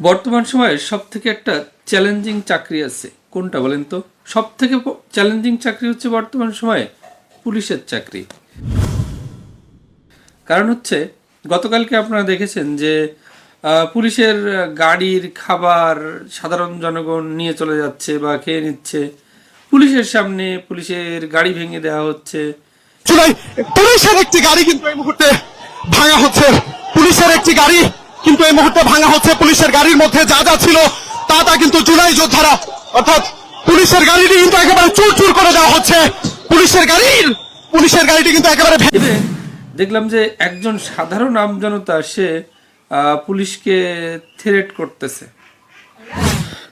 বর্তমান সময়ে সব থেকে একটা চ্যালেঞ্জিং চাকরি আছে। কোনটা বলেন তো? সব থেকে চ্যালেঞ্জিং চাকরি হচ্ছে বর্তমান সময়ে পুলিশের চাকরি। কারণ হচ্ছে, গতকালকে আপনারা দেখেছেন যে পুলিশের গাড়ির খাবার সাধারণ জনগণ নিয়ে চলে যাচ্ছে বা খেয়ে নিচ্ছে। পুলিশের সামনে পুলিশের গাড়ি ভেঙে দেওয়া হচ্ছে। পুলিশের একটি গাড়ি কিন্তু এই মুহূর্তে ভাঙা হচ্ছে। পুলিশের একটি গাড়ি কিন্তু এই মুহূর্তে ভাঙা হচ্ছে পুলিশের গাড়ির মধ্যে, যা যা ছিল তা তা কিন্তু জুলাই যোদ্ধারা, অর্থাৎ পুলিশের গাড়িটি কিন্তু একেবারে চুর চুর করে দেওয়া হচ্ছে। পুলিশের গাড়ির, পুলিশের গাড়িটি কিন্তু একেবারে দেখলাম যে একজন সাধারণ আমজনতা, সে পুলিশকে থ্রেট করতেছে।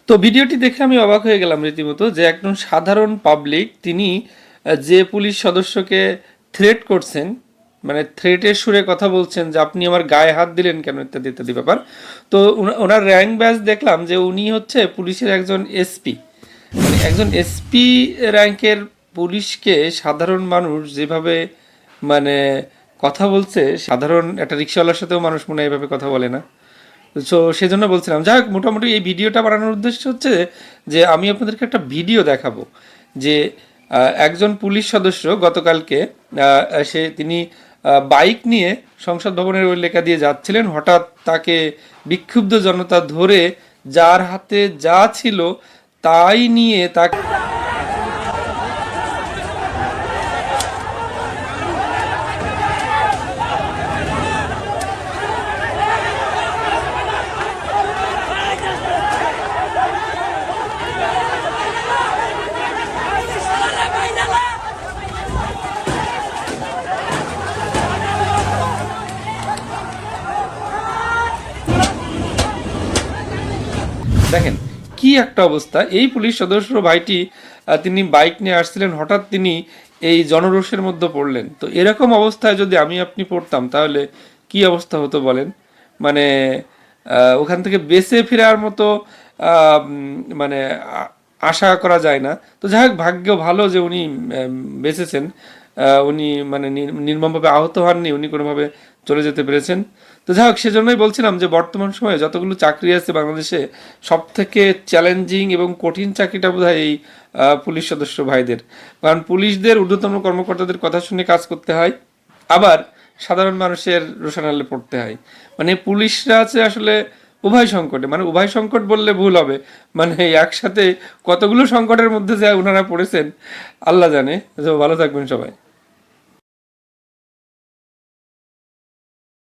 তো ভিডিওটি দেখে আমি অবাক হয়ে গেলাম রীতিমতো যে একজন সাধারণ পাবলিক তিনি যে পুলিশ সদস্যকে থ্রেট করছেন মানে থ্রেটের সুরে কথা বলছেন যে আপনি আমার গায়ে হাত দিলেন কেন ইত্যাদি ইত্যাদি ব্যাপার। তো ওনার র্যাঙ্ক ব্যাচ দেখলাম যে উনি হচ্ছে পুলিশের একজন এসপি। মানে একজন এসপি র্যাঙ্কের পুলিশকে সাধারণ মানুষ যেভাবে মানে কথা বলছে, সাধারণ একটা রিক্সাওয়ালার সাথেও মানুষ মনে হয় এভাবে কথা বলে না। সো সেজন্য বলছিলাম, যাই হোক, মোটামুটি এই ভিডিওটা বানানোর উদ্দেশ্য হচ্ছে যে আমি আপনাদেরকে একটা ভিডিও দেখাবো যে একজন পুলিশ সদস্য গতকালকে সে, তিনি বাইক নিয়ে সংসদ ভবনের ওই লেখা দিয়ে যাচ্ছিলেন। হঠাৎ তাকে বিক্ষুব্ধ জনতা ধরে যার হাতে যা ছিল তাই নিয়ে তাকে দেখেন, কি একটা অবস্থা। এই পুলিশ সদস্য ভাইটি তিনি বাইক নিয়ে আসছিলেন, হঠাৎ তিনি এই জনরোষের মধ্যে পড়লেন। তো এরকম অবস্থায় যদি আমি আপনি পড়তাম, তাহলে কি অবস্থা হতো বলেন? মানে ওখান থেকে বেঁচে ফেরার মতো মানে আশা করা যায় না। তো যাই হোক, ভাগ্য ভালো যে উনি বেঁচেছেন। উনি মানে নির- নির্মমভাবে আহত হননি, উনি কোনোভাবে চলে যেতে পেরেছেন। তো যাই হোক, সেজন্যই বলছিলাম যে বর্তমান সময়ে যতগুলো চাকরি আছে বাংলাদেশে সব থেকে চ্যালেঞ্জিং এবং কঠিন চাকরিটা বোধ এই পুলিশ সদস্য ভাইদের। কারণ পুলিশদের ঊর্ধ্বতন কর্মকর্তাদের কথা শুনে কাজ করতে হয়, আবার সাধারণ মানুষের রোশানালে পড়তে হয়। মানে পুলিশরা আছে আসলে উভয় সংকটে মানে উভয় সংকট বললে ভুল হবে। মানে একসাথে কতগুলো সংকটের মধ্যে যে ওনারা পড়েছেন, আল্লাহ জানে। ভালো থাকবেন সবাই।